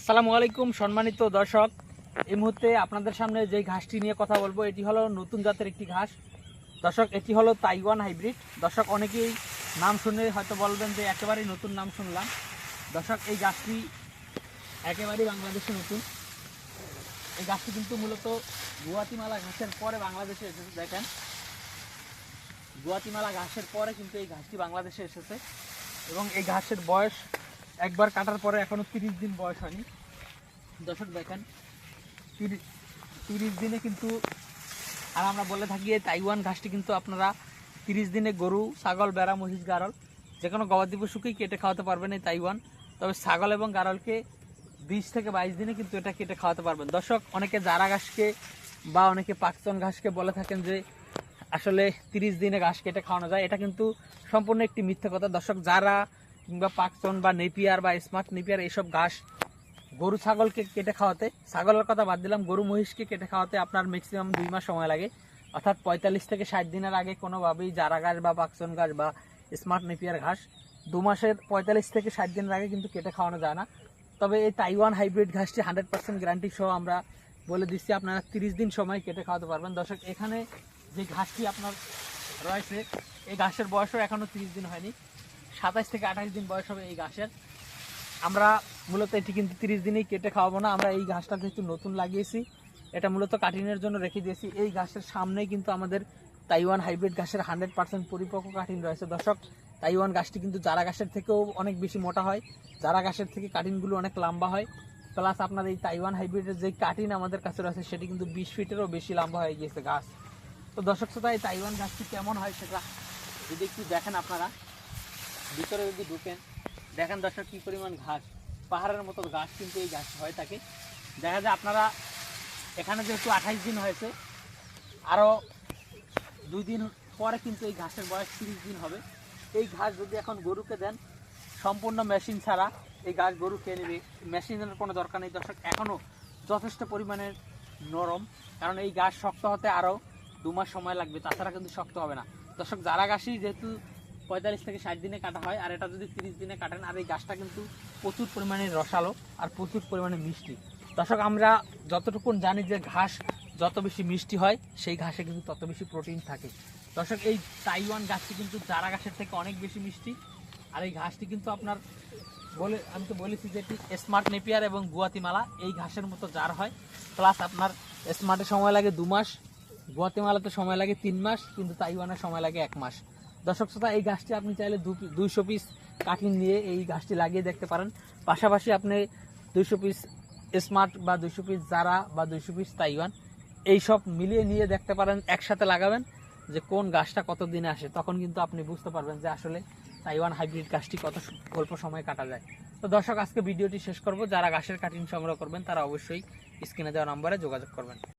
আসসালামু আলাইকুম, সম্মানিত দর্শক। এই মুহূর্তে আপনাদের সামনে যে ঘাসটি নিয়ে কথা বলব, এটি হলো নতুন জাতের একটি ঘাস। দর্শক, এটি হলো তাইওয়ান হাইব্রিড। দর্শক, অনেকেই নাম শুনে হয়তো বলবেন যে একেবারেই নতুন নাম শুনলাম। দর্শক, এই গাছটি একেবারেই বাংলাদেশে নতুন। এই গাছটি কিন্তু মূলত গুয়াতিমালা ঘাসের পরে বাংলাদেশে এসেছে, দেখেন। গুয়াতিমালা ঘাসের পরে কিন্তু এই ঘাসটি বাংলাদেশে এসেছে। এবং এই ঘাসের বয়স একবার কাটার পরে এখনও তিরিশ দিন বয়স হয়নি। দর্শক দেখেন। তিরিশ তিরিশ দিনে কিন্তু আর আমরা বলে থাকি তাইওয়ান ঘাসটি কিন্তু আপনারা তিরিশ দিনে গরু ছাগল বেড়া মহিষ গারল যে কোনো গবাদি পশুকেই কেটে খাওয়াতে পারবেন এই তাইওয়ান। তবে ছাগল এবং গারলকে বিশ থেকে বাইশ দিনে কিন্তু এটা কেটে খাওয়াতে পারবেন। দর্শক অনেকে জারা ঘাসকে বা অনেকে পাকচন ঘাসকে বলে থাকেন যে আসলে তিরিশ দিনে ঘাস কেটে খাওয়ানো যায়। এটা কিন্তু সম্পূর্ণ একটি মিথ্যে কথা। দর্শক যারা কিংবা পাকচন বা নেপিয়ার বা স্মার্ট নেপিয়ার এইসব ঘাস গরু ছাগলকে কেটে খাওয়াতে, ছাগলের কথা বাদ দিলাম, গরু মহিষকে কেটে খাওয়াতে আপনার ম্যাক্সিমাম দুই মাস সময় লাগে। অর্থাৎ পঁয়তাল্লিশ থেকে ষাট দিনের আগে কোনোভাবেই জারা ঘাস বা পাকচন ঘাস বা স্মার্ট নেপিয়ার ঘাস দু মাসের পঁয়তাল্লিশ থেকে ষাট দিনের আগে কিন্তু কেটে খাওয়ানো যায় না। তবে এই তাইওয়ান হাইব্রিড ঘাসটি হান্ড্রেড পার্সেন্ট গ্যারান্টি সহ আমরা বলে দিচ্ছি, আপনারা তিরিশ দিন সময় কেটে খাওয়াতে পারবেন। দর্শক, এখানে যে ঘাসটি আপনার রয়েছে, এই ঘাসের বয়সও এখনও তিরিশ দিন হয়নি। সাতাশ থেকে আঠাশ দিন বয়স হবে এই ঘাসের। আমরা মূলত এটি কিন্তু তিরিশ দিনেই কেটে খাওয়াবো না, আমরা এই ঘাসটা যেহেতু নতুন লাগিয়েছি। এটা মূলত কাটিনের জন্য রেখে দিয়েছি। এই ঘাসের সামনেই কিন্তু আমাদের তাইওয়ান হাইব্রিড ঘাসের হান্ড্রেড পার্সেন্ট পরিপক্ক কাঠিন রয়েছে। দর্শক, তাইওয়ান ঘাসটি কিন্তু জারা ঘাসের থেকেও অনেক বেশি মোটা হয়। জারা গাছের থেকে কাটিনগুলো অনেক লম্বা হয়। প্লাস আপনার এই তাইওয়ান হাইব্রিডের যে কাটিন আমাদের কাছে রয়েছে, সেটি কিন্তু বিশ ফিটেরও বেশি লম্বা হয়ে গিয়েছে গাছ। তো দর্শক, শ্রোতা, এই তাইওয়ান গাছটি কেমন হয় সেটা যদি একটু দেখেন আপনারা। ভিতরে যদি ঢুকেন, দেখেন দর্শক কী পরিমাণ ঘাস। পাহাড়ের মতো ঘাস কিন্তু এই ঘাস হয়ে থাকে। দেখা যায় আপনারা এখানে যেহেতু আঠাইশ দিন হয়েছে আরও দুই দিন পরে কিন্তু এই ঘাসের বয়স তিরিশ দিন হবে। এই ঘাস যদি এখন গরুকে দেন, সম্পূর্ণ মেশিন ছাড়া এই ঘাস গরু খেয়ে নেবে। মেশিনের কোনো দরকার নেই দর্শক এখনও যথেষ্ট পরিমাণে নরম। কারণ এই ঘাস শক্ত হতে আরও দু মাস সময় লাগবে, তাছাড়া কিন্তু শক্ত হবে না। দর্শক, যারা ঘাসই যেহেতু পঁয়তাল্লিশ থেকে ষাট দিনে কাটা হয়, আর এটা যদি তিরিশ দিনে কাটেন, আর এই গাছটা কিন্তু প্রচুর পরিমাণে রসালো আর প্রচুর পরিমাণে মিষ্টি। দর্শক, আমরা যতটুকুন জানি যে ঘাস যত বেশি মিষ্টি হয়, সেই ঘাসে কিন্তু তত বেশি প্রোটিন থাকে। দর্শক, এই তাইওয়ান গাছটি কিন্তু চারা গাছের থেকে অনেক বেশি মিষ্টি, আর এই ঘাসটি কিন্তু আপনার বলে, আমি তো বলেছি যে এটি স্মার্ট নেপিয়ার এবং গুয়াতিমালা, এই ঘাসের মতো জার হয়। প্লাস আপনার স্মার্টে সময় লাগে দু মাস, গুয়াতিমালাতে সময় লাগে তিন মাস, কিন্তু তাইওয়ানের সময় লাগে এক মাস। দর্শক শ্রোতা, এই গাছটি আপনি চাইলে দুইশো পিস কাঠিন নিয়ে এই গাছটি লাগিয়ে দেখতে পারেন। পাশাপাশি আপনি দুইশো পিস স্মার্ট বা দুইশো পিস জারা বা দুইশো পিস তাইওয়ান এইসব মিলিয়ে নিয়ে দেখতে পারেন, একসাথে লাগাবেন যে কোন গাছটা কত দিনে আসে। তখন কিন্তু আপনি বুঝতে পারবেন যে আসলে তাইওয়ান হাইব্রিড গাছটি কত অল্প সময় কাটা যায়। তো দর্শক, আজকে ভিডিওটি শেষ করব। যারা গাছের কাটিং সংগ্রহ করবেন, তারা অবশ্যই স্ক্রিনে দেওয়া নম্বরে যোগাযোগ করবেন।